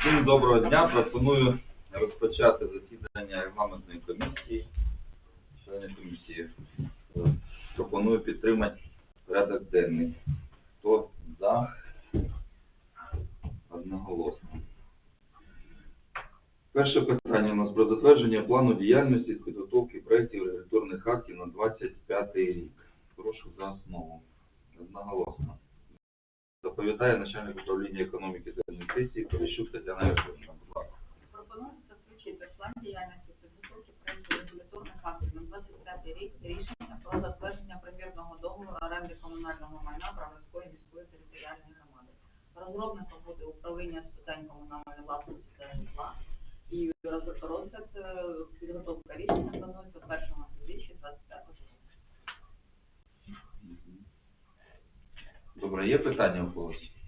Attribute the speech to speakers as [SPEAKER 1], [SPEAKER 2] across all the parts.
[SPEAKER 1] Всім доброго дня. Пропоную розпочати засідання регламентної комісії. Члени комісії. Е, Пропоную підтримати порядок денний. Хто за? Одноголосно. Перше питання у нас про затвердження плану діяльності з підготовки проєктів регуляторних актів на 25 рік. Прошу за основу. Одноголосно. Доповідає начальник управління економіки інвестицій Поліщук Тетяна. Будь ласка.
[SPEAKER 2] Пропонується включити план діяльності проєкту регуляторних актів на 25 рік рішення про затвердження примірного договору оренди комунального майна Браварської міської територіальної громади. Розробником буде управління з питань комунальної власності та житла. І розгляд е, підготовка рішення планується в першому півріччі 25 року.
[SPEAKER 1] Добре, є питання у когось?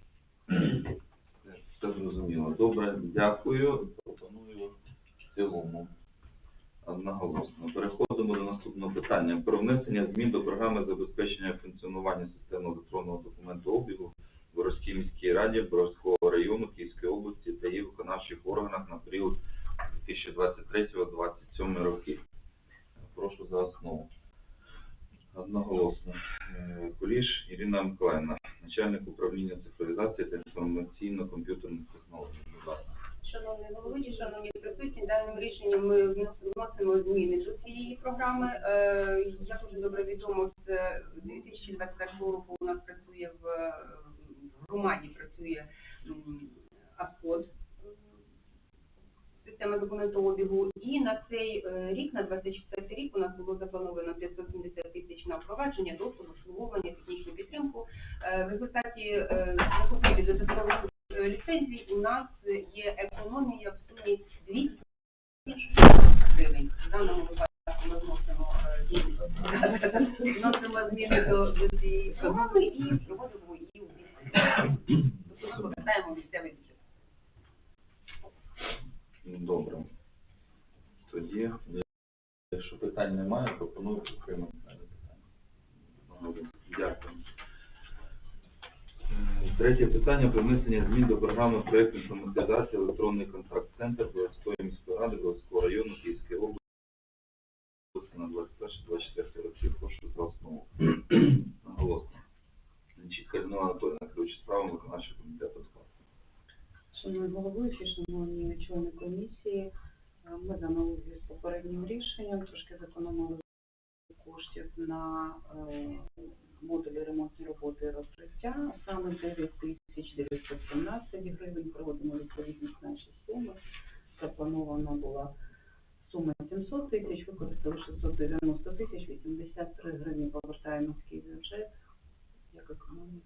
[SPEAKER 1] Добре, дякую. Пропоную в цілому. Одноголосно. Переходимо до наступного питання. Про внесення змін до програми забезпечення функціонування системи електронного документообігу в Боровській міській раді Боровського району Київської області та її виконавчих органах на період 2023-2027 років. Прошу за основу. Одноголосно. Е, Куліш Ірина Миколаївна, начальник управління цифровізації та інформаційно-комп'ютерних технологій. Будь ласка.
[SPEAKER 3] Шановні головуючі, шановні присутні, даним рішенням ми вносимо зміни до цієї програми. Е, Як вже добре відомо, з 2021 року у нас працює в е, в громаді працює АСКОД, м, система документообігу. І на цей е, рік, на 24 рік, у нас було заплановано 570 тисяч на впровадження, доступ, обслуговування, технічну підтримку. Е, В результаті е, закупівлі додаткових е, ліцензій у нас є економія в сумі 200 тисяч гривень. В даному випадку вносимо зміни до, цієї програми і проводимо її у місті.
[SPEAKER 1] Ну, Добре. Тоді, якщо питань немає, пропоную підтримати питання. Дякую. Е, Третє питання про внесення змін до програми проєкту інформатизації електронний контакт-центр Білоцької міської ради Білоцького району Київської області на 21-24 роки. Прошу за основу. Наголосно. Нечітка Людмила Анатольовна, керуючи справами виконавчого комітету склад.
[SPEAKER 4] Шановні головуючі, шановні члени комісії, е, ми за аналогію з попереднім рішенням трошки зекономили коштів на е, модулі ремонтні роботи і розкриття, саме 9 тисяч 917 гривень, проводимо відповідність наші суми. Запланована була сума 700 тисяч, використали 690 тисяч, 83 гривні повертає міський бюджет. Як економія?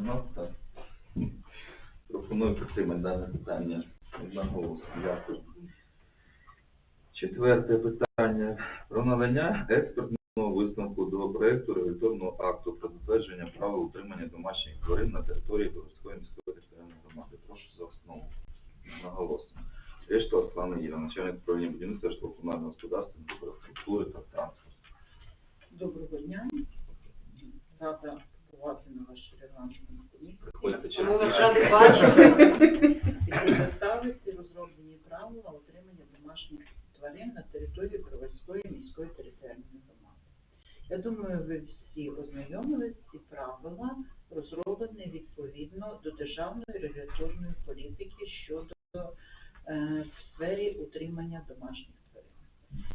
[SPEAKER 1] Ну, так. Пропоную підтримати дане питання одноголосно. Дякую. Четверте питання. Про надання експертного висновку до проекту регуляторного акту про затвердження правил утримання домашніх тварин на території Білоруської міської територіальної громади. Прошу за основу. Одноголосно. Решта Оксана Єва, начальник управління будівництва житлово-комунального господарства, інфраструктури та транспорту.
[SPEAKER 5] Доброго дня. Рада побувати на вашій регламентній комісії.
[SPEAKER 1] Приходьте
[SPEAKER 3] Ми
[SPEAKER 1] через
[SPEAKER 3] вас раді бачити.
[SPEAKER 5] І представити розроблені правила утримання домашніх тварин на території Кровальської міської територіальної громади. Я думаю, ви всі ознайомились, ці правила розроблені відповідно до державної регуляторної політики щодо в сфері утримання домашніх тварин.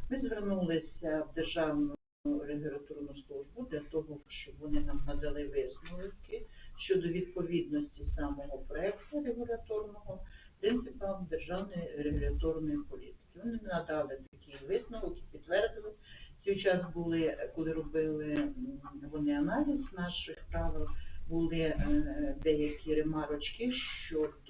[SPEAKER 5] Ми звернулися в державну регуляторну службу для того, щоб вони нам надали висновки щодо відповідності самого проекту регуляторного принципам державної регуляторної політики. Вони надали висновок і підтвердили. Цей час були, коли робили вони аналіз наших правил, були е, деякі ремарочки щодо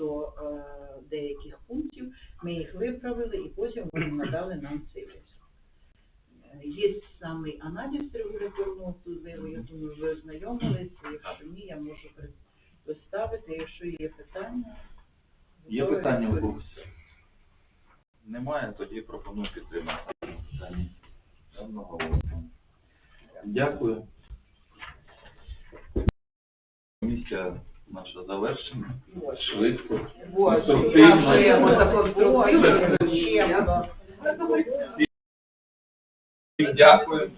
[SPEAKER 5] Е, Є самий аналіз регуляторного впливу, я думаю, ви ознайомилися, якщо ні, я можу представити, якщо є питання.
[SPEAKER 1] Є питання у когось? Немає, тоді пропоную підтримати питання. Дякую. Комісія наше завершення.
[SPEAKER 5] Вот.
[SPEAKER 1] Швидко. Конструктивно. Дякую.